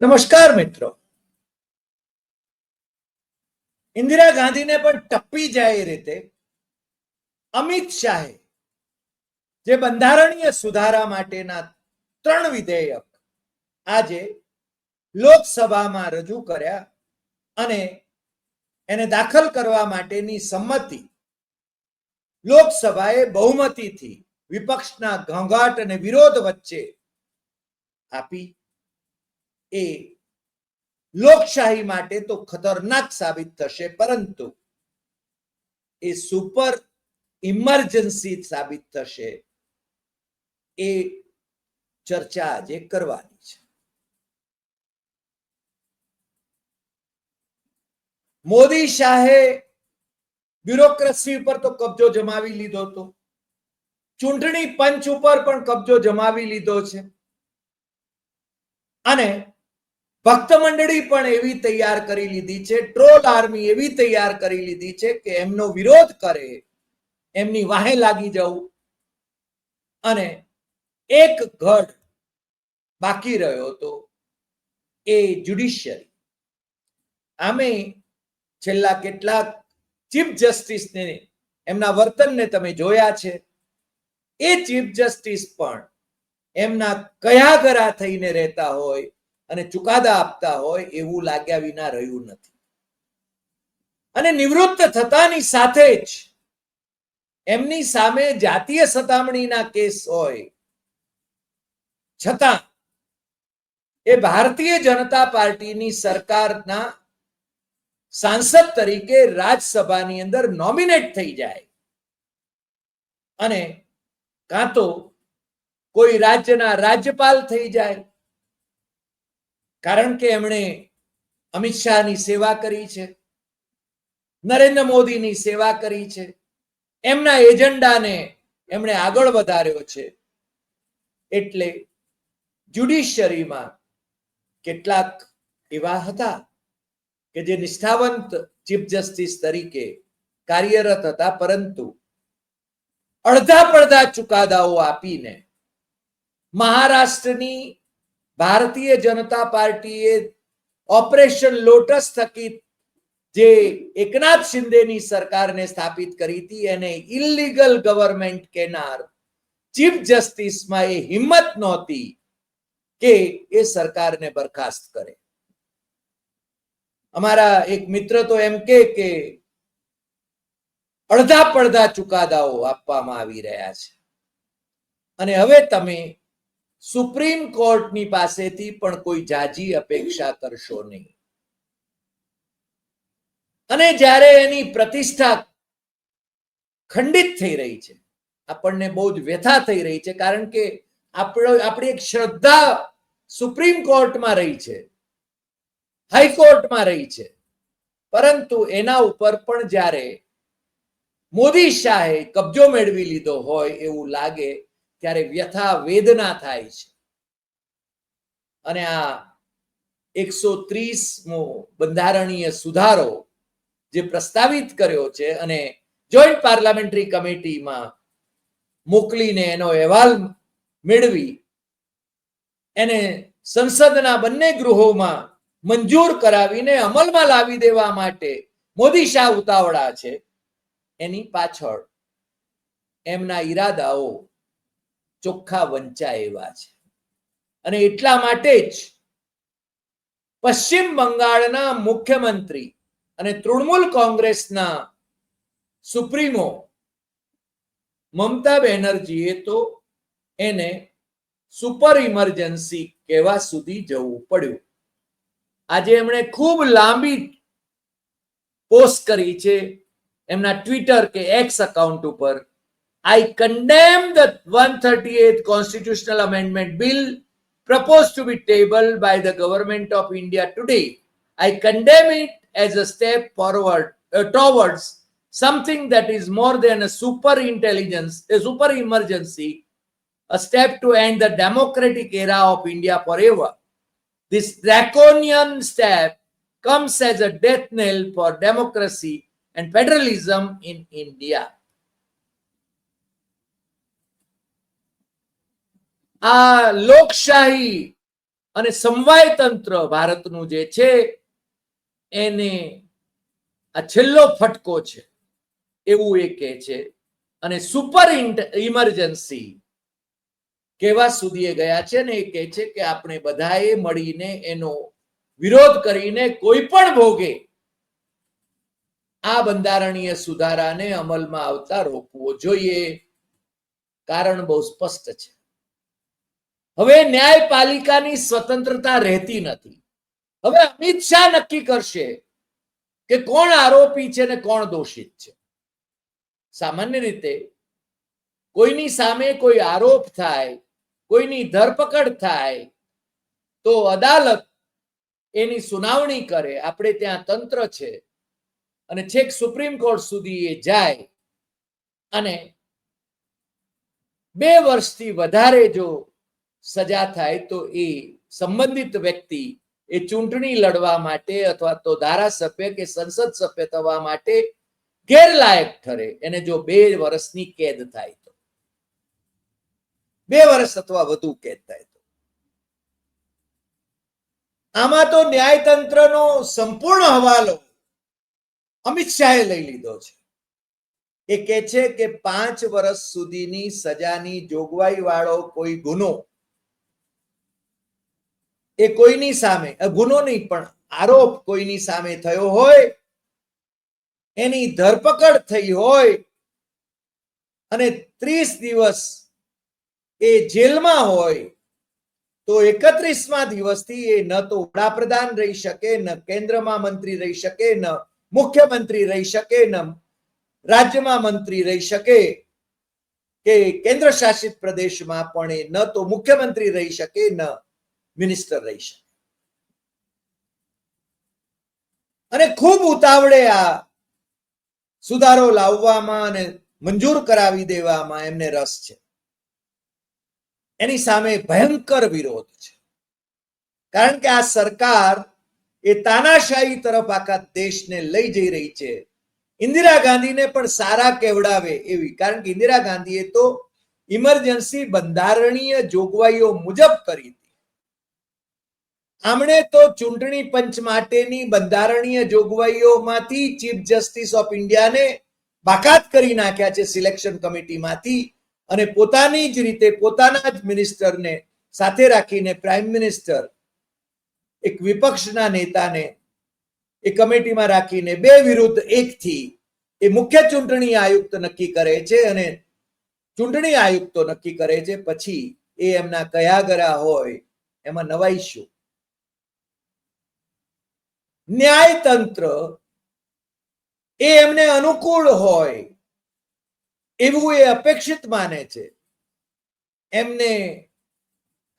નમસ્કાર મિત્રો. ઇન્દિરા ગાંધીને પણ ટપ્પી જાય એ રીતે અમિત શાહે જે બંધારણીય સુધારા માટેના ત્રણ વિધેયક આજે લોકસભામાં રજૂ કર્યા અને એને દાખલ કરવા માટેની સંમતિ લોકસભાએ બહુમતીથી વિપક્ષના ઘોંઘાટ અને વિરોધ વચ્ચે આપી. એ લોકશાહી માટે તો ખતરનાક સાબિત થશે, પરંતુ એ સુપર ઇમરજન્સી સાબિત થશે એ ચર્ચા આજે કરવાની છે. મોદી શાહે બ્યુરોક્રેસી ઉપર તો કબજો જમાવી લીધો હતો. ચૂંટણી પંચ ઉપર પણ કબજો જમાવી લીધો છે. અને ભક્ત મંડળી પણ એવી તૈયાર કરી લીધી છે, ટ્રોલ આર્મી એવી તૈયાર કરી લીધી છે કે એમનો વિરોધ કરે, એમની વાહે લાગી જવું. અને એક ગઢ બાકી રહ્યો હતો, એ જ્યુડિશિયરી આમે છેલ્લા કેટલાક ચીફ જસ્ટિસને, એમના વર્તનને તમે જોયા છે. એ ચીફ જસ્ટિસ પણ એમના કયા ગરા થઈને રહેતા હોય અને ચુકાદા આપતા હોય એવું લાગ્યા વિના રહ્યું નથી. અને નિવૃત્ત થતાની સાથે જ એમની સામે જાતીય સતામણીના કેસ હોય. છતાં એ ભારતીય જનતા પાર્ટીની સરકારના સાંસદ તરીકે રાજ્યસભાની અંદર નોમિનેટ થઈ જાય. અને કાં તો કોઈ રાજ્યના રાજ્યપાલ થઈ જાય. કારણ કે એમણે અમિત શાહની સેવા કરી છે, નરેન્દ્ર મોદીની સેવા કરી છે, એમના એજન્ડાને એમણે આગળ વધાર્યો છે. એટલે જ્યુડિશિયરીમાં કેટલાક એવા હતા કે જે નિષ્ઠાવંત ચીફ જસ્ટિસ તરીકે કાર્યરત હતા, પરંતુ અડધા પડધા ચુકાદાઓ આપીને મહારાષ્ટ્રની ભારતીય જનતા પાર્ટીએ ઓપરેશન લોટસ થકી જે એકનાથ શિંદેની સરકારને સ્થાપિત કરી હતી, એને ઇલીગલ ગવર્મેન્ટ કેનાર ચીફ જસ્ટિસમાં એ હિંમત નહોતી કે એ સરકારને બરખાસ્ત કરે. અમારા એક મિત્ર તો એમ કે કે અડધા પડધા ચુકાદાઓ આપવામાં આવી રહ્યા છે. અને હવે તમે સુપ્રીમ કોર્ટની પાસેથી પણ કોઈ જાજી અપેક્ષા કરશો નહીં. અને જ્યારે એની પ્રતિષ્ઠા ખંડિત થઈ રહી છે, આપણને બહુ જ વ્યથા થઈ રહી છે, કારણ કે આપણો, આપણી એક શ્રદ્ધા સુપ્રીમ કોર્ટમાં રહી છે, હાઈકોર્ટમાં રહી છે. પરંતુ એના ઉપર પણ જ્યારે મોદી શાહે કબજો મેળવી લીધો હોય એવું લાગે ત્યારે વ્યથા વેદના થાય છે. અને આ એકસો ત્રીસમો બંધારણીય સુધારો જે પ્રસ્તાવિત કર્યો છે અને જોઈન્ટ પાર્લામેન્ટરી કમિટીમાં મોકલીને એનો અહેવાલ મેળવી, એને સંસદના બંને ગૃહોમાં મંજૂર કરાવીને અમલમાં લાવી દેવા માટે મોદી શાહ ઉતાવળા છે. એની પાછળ એમના ઈરાદાઓ ચોખ્ખા વંચા એવા છે. અને એટલા માટે જ પશ્ચિમ બંગાળના મુખ્યમંત્રી અને તૃણમૂલ કોંગ્રેસના સુપ્રીમો મમતા બેનર્જીએ તો એને સુપર ઇમરજન્સી કહેવા સુધી જવું પડ્યું. આજે એમણે ખૂબ લાંબી પોસ્ટ કરી છે. એમના ટ્વિટર કે એક્સ અકાઉન્ટ ઉપર I condemn the 138th constitutional amendment bill proposed to be tabled by the government of India today. I condemn it as a step forward uh, towards something that is more than a super intelligence, a super emergency, a step to end the democratic era of India forever. This draconian step comes as a death knell for democracy and federalism in India. આ લોકશાહી અને સમવાય તંત્ર ભારતનું જે છે, એને આ છેલ્લો ફટકો છે, એવું એ કહે છે. અને સુપર ઇમરજન્સી કેવા સુધી એ ગયા છે ને એ કહે છે કે આપણે બધાએ મળીને એનો વિરોધ કરીને કોઈ પણ ભોગે આ બંધારણીય સુધારાને અમલમાં આવતા રોકવો જોઈએ. કારણ બહુ સ્પષ્ટ છે. હવે ન્યાયપાલિકાની સ્વતંત્રતા રહેતી નથી. હવે અમિત શાહ નક્કી કરશે કે કોણ આરોપી છે ને કોણ દોષિત છે. સામાન્ય રીતે કોઈની સામે કોઈ આરોપ થાય, કોઈની ધરપકડ થાય, તો અદાલત એની સુનાવણી કરે. આપણે ત્યાં તંત્ર છે અને છેક સુપ્રીમ કોર્ટ સુધી એ જાય. અને બે વર્ષથી વધારે જો સજા થાય તો એ સંબંધિત વ્યક્તિ એ ચૂંટણી લડવા માટે અથવા તો ધારાસભ્ય કે સંસદ સભ્ય થવા માટે ગેરલાયક ઠરે. એને જો બે વર્ષની કેદ થાય તો. બે વર્ષ અથવા વધુ કેદ થાય તો. આમાં તો ન્યાયતંત્રનો સંપૂર્ણ હવાલો અમિત શાહે લઈ લીધો છે. એ કે છે કે પાંચ વર્ષ સુધીની સજાની જોગવાઈ વાળો કોઈ ગુનો એ કોઈની સામે ગુનો નહીં પણ આરોપ કોઈની સામે થયો હોય, એની ધરપકડ થઈ હોય, અને ત્રીસ દિવસ એ જેલમાં હોય, તો એકત્રીસમા દિવસથી એ ન તો વડાપ્રધાન રહી શકે, ન કેન્દ્રમાં મંત્રી રહી શકે, ન મુખ્યમંત્રી રહી શકે, ન રાજ્યમાં મંત્રી રહી શકે, કે કેન્દ્ર શાસિત પ્રદેશમાં પણ એ ન તો મુખ્યમંત્રી રહી શકે, ન મિનિસ્ટર રહી શકે. અને ખૂબ ઉતાવળે આ સુધારો લાવવામાં અને મંજૂર કરાવી દેવામાં એમને રસ છે. એની સામે ભયંકર વિરોધ છે. કારણ કે આ સરકાર એ તાનાશાહી તરફ આખા દેશને લઈ જઈ રહી છે. ઇન્દિરા ગાંધીને પણ સારા કેવડાવે એવી. કારણ કે ઇન્દિરા ગાંધીએ તો ઇમરજન્સી બંધારણીય જોગવાઈઓ મુજબ કરી હતી. આમણે તો ચૂંટણી પંચ માટેની બંધારણીય જોગવાઈઓમાંથી ચીફ જસ્ટિસ ઓફ ઇન્ડિયાને બાકાત કરી નાખ્યા છે સિલેક્શન કમિટીમાંથી અને પોતાની જ રીતે પોતાના જ મિનિસ્ટરને સાથે રાખીને પ્રાઇમ મિનિસ્ટર એક વિપક્ષના નેતાને એ કમિટીમાં રાખીને બે વિરુદ્ધ એકથી એ મુખ્ય ચૂંટણી આયુક્ત નક્કી કરે છે અને ચૂંટણી આયુક્તો નક્કી કરે છે. પછી એ એમના કયા ગરા હોય, એમાં નવાઈ શું ન્યાયતંત્ર એ એમને અનુકૂળ હોય એવું એ અપેક્ષિત માને છે. એમને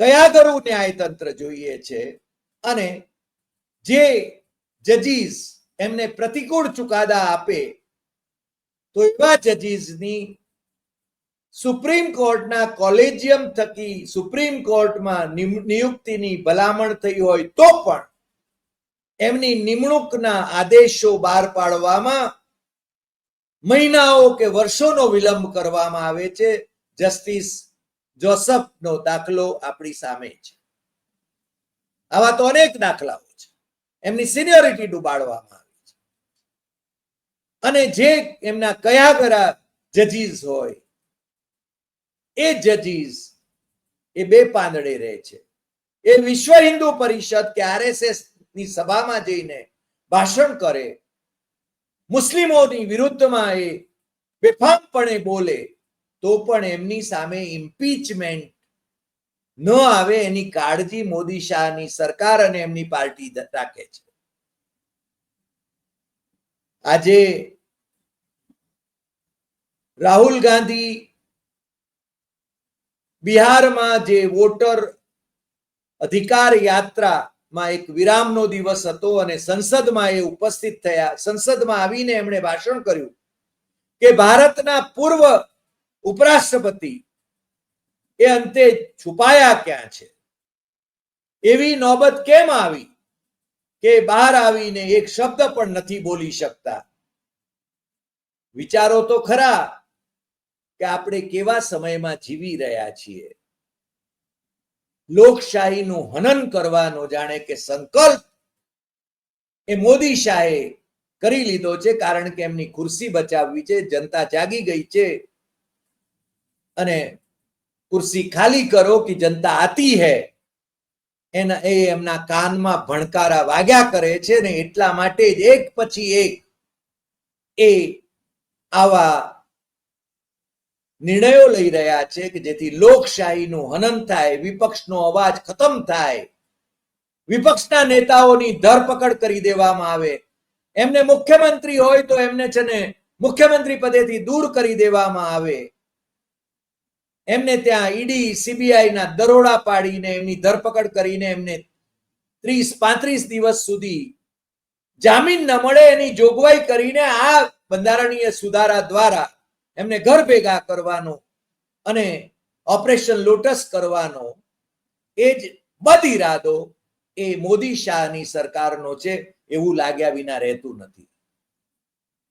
કયા ગરું ન્યાયતંત્ર જોઈએ છે અને જે જજીસ એમને પ્રતિકૂળ ચુકાદા આપે, તો એવા જજીસની સુપ્રીમ કોર્ટના કોલેજિયમ થકી સુપ્રીમ કોર્ટમાં નિયુક્તિની ભલામણ થઈ હોય તો પણ એમની નિમણૂકના આદેશો બહાર પાડવામાં મહિનાઓ કે વર્ષોનો વિલંબ કરવામાં આવે છે. જસ્ટિસ જોસફનો દાખલો આપણી સામે છે. આવા તો અનેક દાખલાઓ છે. એમની સિનિયોરિટી ડૂબાડવામાં આવી છે. અને જે એમના કયા કયા જજીસ હોય, એ જજીસ એ બે પાંદડે રહે છે. એ વિશ્વ હિન્દુ પરિષદ કે આરએસએસ ની સભામાં જઈને ભાષણ કરે. મુસ્લિમોની વિરુદ્ધમાં એ બેફામપણે બોલે, તો પણ એમની સામે ઇમ્પીચમેન્ટ ન આવે એની કાળજી મોદી શાહની સરકાર અને એમની પાર્ટી રાખે છે. આજે રાહુલ ગાંધી બિહારમાં જે વોટર અધિકાર યાત્રામાં એક વિરામનો દિવસ હતો અને સંસદમાં એ ઉપસ્થિત થયા. સંસદમાં આવીને એમણે ભાષણ કર્યું કે ભારતના પૂર્વ ઉપરાષ્ટ્રપતિ એ અંતે છુપાયા ક્યાં છે? એવી નોબત કેમ આવી કે બહાર આવીને એક શબ્દ પણ નથી બોલી શકતા? વિચારો તો ખરા કે આપણે કેવા સમયમાં જીવી રહ્યા છીએ? લોકશાહીનું હનન કરવાનો જાણે કે સંકલ્પ એ મોદી શાહે કરી લીધો છે, કારણ કે એમની ખુરશી બચાવવી છે, જનતા જાગી ગઈ છે. અને ખુરશી ખાલી કરો કે જનતા આતી હે, એના એ એમના કાનમાં ભણકારા વાગ્યા કરે છે ને એટલા માટે જ એક પછી એક એ આવા નિર્ણયો લઈ રહ્યા છે કે જેથી લોકશાહીનું હનન થાય, વિપક્ષનો અવાજ ખતમ થાય. વિપક્ષના નેતાઓની ધરપકડ કરી દેવામાં આવે. એમને મુખ્યમંત્રી હોય તો એમને છે ને મુખ્યમંત્રી પદેથી દૂર કરી દેવામાં આવે. એમને ત્યાં ઈડી સીબીઆઈ ના દરોડા પાડીને એમની ધરપકડ કરીને એમને ત્રીસ, પાંત્રીસ દિવસ સુધી જામીન ન મળે એની જોગવાઈ કરીને આ બંધારણીય સુધારા દ્વારા એમને ઘર ભેગા કરવાનો અને ઓપરેશન લોટસ કરવાનો, એ જ બદ ઇરાદો એ મોદી શાહની સરકારનો છે, એવું લાગ્યા વિના રહેતું નથી.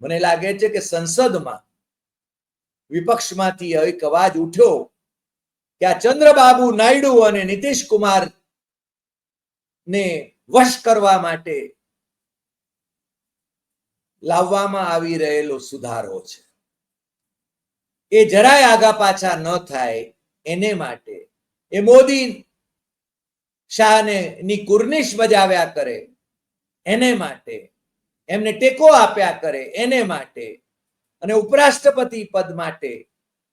મને લાગે છે કે સંસદમાં વિપક્ષમાંથી એક અવાજ ઉઠ્યો કે આ ચંદ્રબાબુ નાયડુ અને નીતિશ કુમાર ને વશ કરવા માટે લાવવામાં આવી રહેલો સુધારો છે. એ જરાય આગા પાછા ન થાય એને માટે એ મોદી શાહને ની કુર્નિશ બજાવ્યા કરે એને માટે, એમને ટેકો આપ્યા કરે એને માટે અને ઉપરાષ્ટ્રપતિ પદ માટે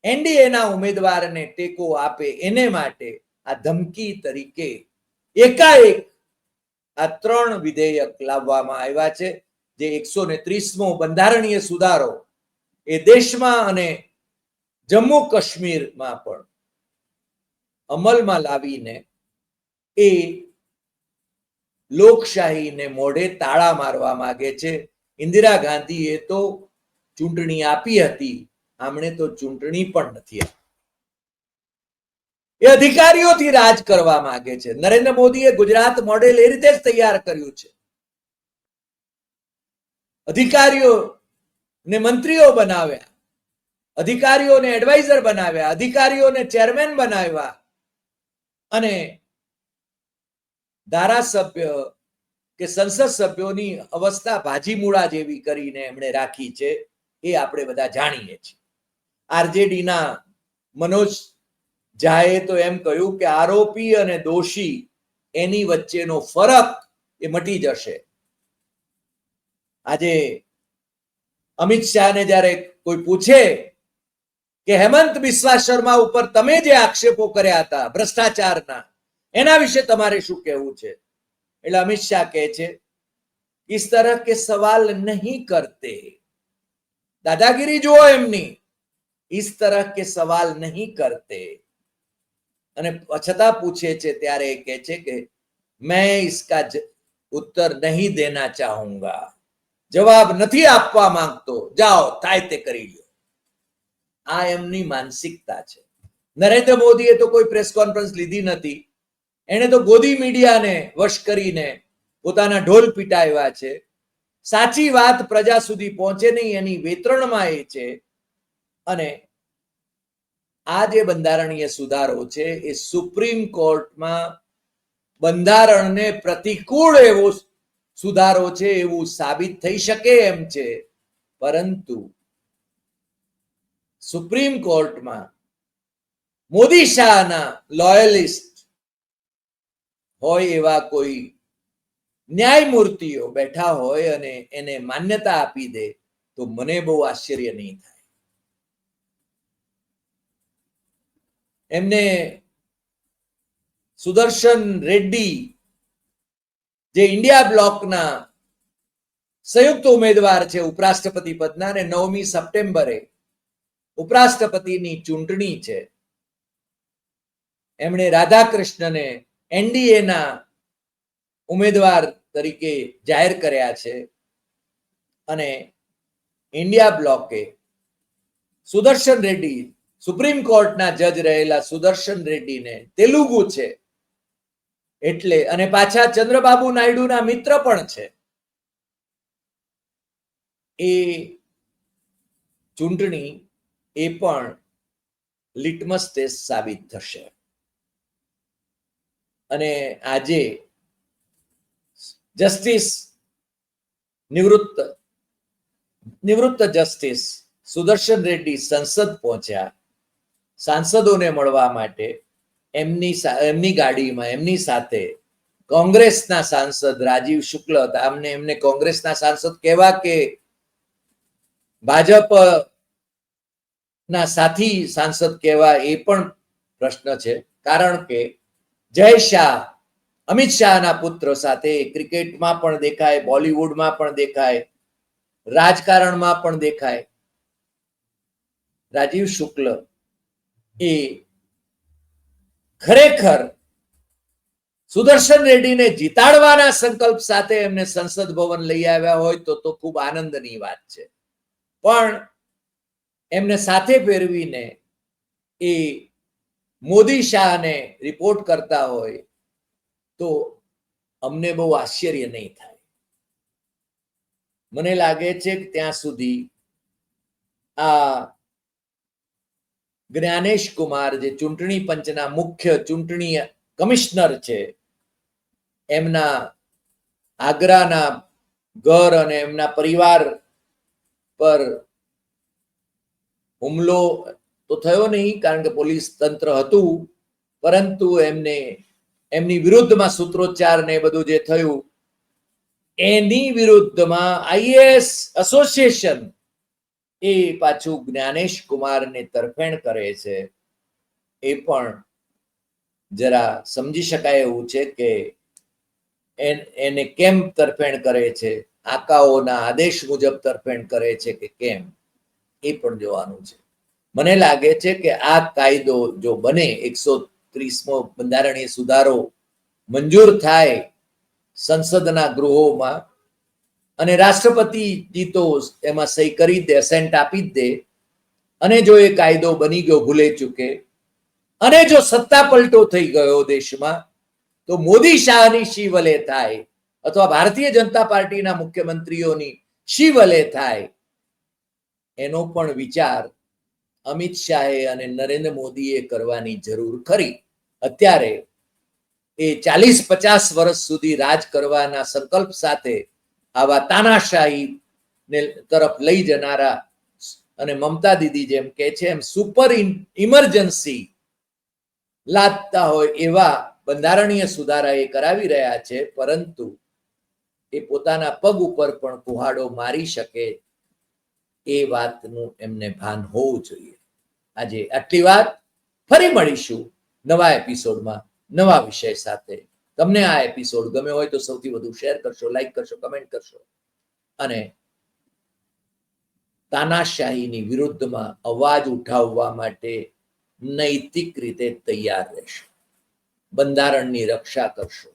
એનડીએના ઉમેદવારને ટેકો આપે એને માટે આ ધમકી તરીકે એકાએક આ ત્રણ વિધેયક લાવવામાં આવ્યા છે. જે એકસો ને ત્રીસમો બંધારણીય સુધારો એ દેશમાં અને જમ્મુ કાશ્મીરમાં પણ અમલમાં લાવીને એ લોકશાહીને મોઢે તાળા મારવા માંગે છે. ઇન્દિરા ગાંધીએ તો ચૂંટણી આપી હતી. આમણે તો ચૂંટણી પણ નથી એ અધિકારીઓથી રાજ કરવા માંગે છે. નરેન્દ્ર મોદીએ ગુજરાત મોડેલ એ રીતે જ તૈયાર કર્યું છે. અધિકારીઓ ને મંત્રીઓ બનાવ્યા. અધિકારીઓને એડવાઇઝર બનાવ્યા, અધિકારીઓને ચેરમેન બનાવ્યા અને ધારાસભ્ય કે સંસદ સભ્યોની અવસ્થા ભાજીમૂળા જેવી કરીને એમણે રાખી છે, એ આપણે બધા જાણીએ છીએ. આરજેડીના મનોજ ઝાએ તો એમ કહ્યું કે આરોપી અને દોષી એની વચ્ચેનો ફરક એ મટી જશે. આજે અમિત શાહને જ્યારે કોઈ પૂછે કે હેમંત બિસ્વા શર્મા ઉપર તમે જે આક્ષેપો કર્યા હતા, ભ્રષ્ટાચારના, એના વિશે તમારે શું કહેવું છે? એટલે અમિત શાહ કહે છે ઇસ તરહ કે સવાલ નહીં કરતે. દાદાગીરી જુઓ એમની ઇસ તરહ કે સવાલ નહીં કરતે. અને છતાં પૂછે છે, ત્યારે એ કહે છે કે, મેં ઇસકા ઉત્તર નહીં દેના ચાહુંગા. જવાબ નથી આપવા માંગતો. જાઓ, થાય તે કરી લો. આ એમની માનસિકતા છે. નરેન્દ્ર મોદીએ તો કોઈ પ્રેસ કોન્ફરન્સ લીધી નથી. એણે તો ગોદી મીડિયાને વશ કરીને પોતાના ઢોલ પીટાવ્યા છે. સાચી વાત પ્રજા સુધી પહોંચે નહીં એની વેતરણમાં એ છે. અને આ જે બંધારણીય સુધારો છે એ સુપ્રીમ કોર્ટમાં બંધારણને પ્રતિકૂળ એવો સુધારો છે એવું સાબિત થઈ શકે એમ છે. પરંતુ સુપ્રીમ કોર્ટમાં મોદી શાહના લોયલિસ્ટ હોય એવા કોઈ ન્યાયમૂર્તિઓ બેઠા હોય અને એને માન્યતા આપી દે, તો મને બહુ આશ્ચર્ય નહીં થાય. એમને સુદર્શન રેડ્ડી જે ઇન્ડિયા બ્લોકના સંયુક્ત ઉમેદવાર છે, ઉપરાષ્ટ્રપતિ પદના અને નવમી સપ્ટેમ્બરે ઉપરાષ્ટ્રપતિની ચૂંટણી છે. એમણે રાધાકૃષ્ણને એનડીએના ઉમેદવાર તરીકે જાહેર કર્યા છે અને ઇન્ડિયા બ્લોકે સુદર્શન રેડ્ડી, સુપ્રીમ કોર્ટના જજ રહેલા સુદર્શન રેડ્ડીને તેલુગુ છે. એટલે અને પાછા ચંદ્રબાબુ નાયડુના મિત્ર પણ છે. એ ચૂંટણી એ પણ લિટમસ ટેસ્ટ સાબિત થશે. અને આજે જસ્ટિસ નિવૃત્ત નિવૃત્ત જસ્ટિસ સુદર્શન રેડ્ડી સંસદ પહોંચ્યા. સાંસદોને મળવા માટે એમની એમની ગાડીમાં, એમની સાથે કોંગ્રેસના સાંસદ રાજીવ શુક્લ હતા. અમને એમને કોંગ્રેસના સાંસદ કહેવા કે ભાજપ ના, સાથી સાંસદ કહેવા એ પણ પ્રશ્ન છે. કારણ કે જય શાહ, અમિત શાહના પુત્ર સાથે ક્રિકેટમાં પણ દેખાય, બોલિવૂડમાં પણ દેખાય, રાજકારણમાં પણ દેખાય. રાજીવ શુક્લ એ ખરેખર સુદર્શન રેડ્ડીને જીતાડવાના સંકલ્પ સાથે એમને સંસદ ભવન લઈ આવ્યા હોય તો તો ખૂબ આનંદની વાત છે. પણ એમને સાથે ફેરવીને એ મોદી શાહને રિપોર્ટ કરતા હોય તો અમને બહુ આશ્ચર્ય નહીં થાય. મને લાગે છે કે ત્યાં સુધી આ જ્ઞાનેશ કુમાર જે ચૂંટણી પંચના મુખ્ય ચૂંટણી કમિશનર છે, એમના આગ્રાના ઘર અને એમના પરિવાર પર હુમલો તો થયો નહીં, કારણ કે પોલીસ તંત્ર હતું, પરંતુ એમને, એમની વિરુદ્ધમાં સૂત્રોચ્ચાર ને બધું જે થયું, એની વિરુદ્ધમાં આઈએએસ એસોસિએશન એ પાછું જ્ઞાનેશ કુમારને તરફેણ કરે છે. એ પણ જરા સમજી શકાય એવું છે કે એને કેમ તરફેણ કરે છે? આકાઓના આદેશ મુજબ તરફેણ કરે છે કે કેમ? એ પણ જોવાનું છે. મને લાગે છે કે આ કાયદો જો બને, એકસો ત્રીસમો બંધારણીય સુધારો મંજૂર થાય સંસદના ગૃહોમાં અને રાષ્ટ્રપતિજી તો એમાં સહી કરી દે સેન્ટ આપી દે, અને જો એ કાયદો બની ગયો, ભૂલે ચૂકે, અને જો સત્તા પલટો થઈ ગયો દેશમાં, તો મોદી શાહની શિવલે થાય? અથવા ભારતીય જનતા પાર્ટીના મુખ્યમંત્રીઓની શિવલે થાય? એનો પણ વિચાર અમિત શાહે અને નરેન્દ્ર મોદીએ કરવાની જરૂર ખરી. અત્યારે એ ચાલીસ પચાસ વર્ષ સુધી રાજ કરવાના સંકલ્પ સાથે આવા તાનાશાહી ને તરફ લઈ જનારા અને મમતા દીદી જેમ કે છે, એમ સુપર ઇમરજન્સી લાદતા હોય એવા બંધારણીય સુધારા એ કરાવી રહ્યા છે, પરંતુ એ પોતાના પગ ઉપર પણ કુહાડો મારી શકે એ વાતનું એમને ભાન હોવું જોઈએ. આજે આટલી વાત ફરી મળીશું નવા એપિસોડમાં નવા વિષય સાથે. તમને આ એપિસોડ ગમે હોય તો સૌથી વધુ શેર કરશો, લાઈક કરશો, કમેન્ટ કરશો. અને તાનાશાહીની વિરુદ્ધમાં અવાજ ઉઠાવવા માટે નૈતિક રીતે તૈયાર રહેશો. બંધારણની રક્ષા કરશો.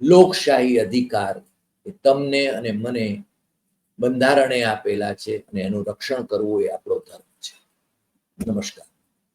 લોકશાહી અધિકાર તમને અને મને બંધારણે આપેલા છે અને એનું રક્ષણ કરવું એ આપણો ધર્મ છે. નમસ્કાર.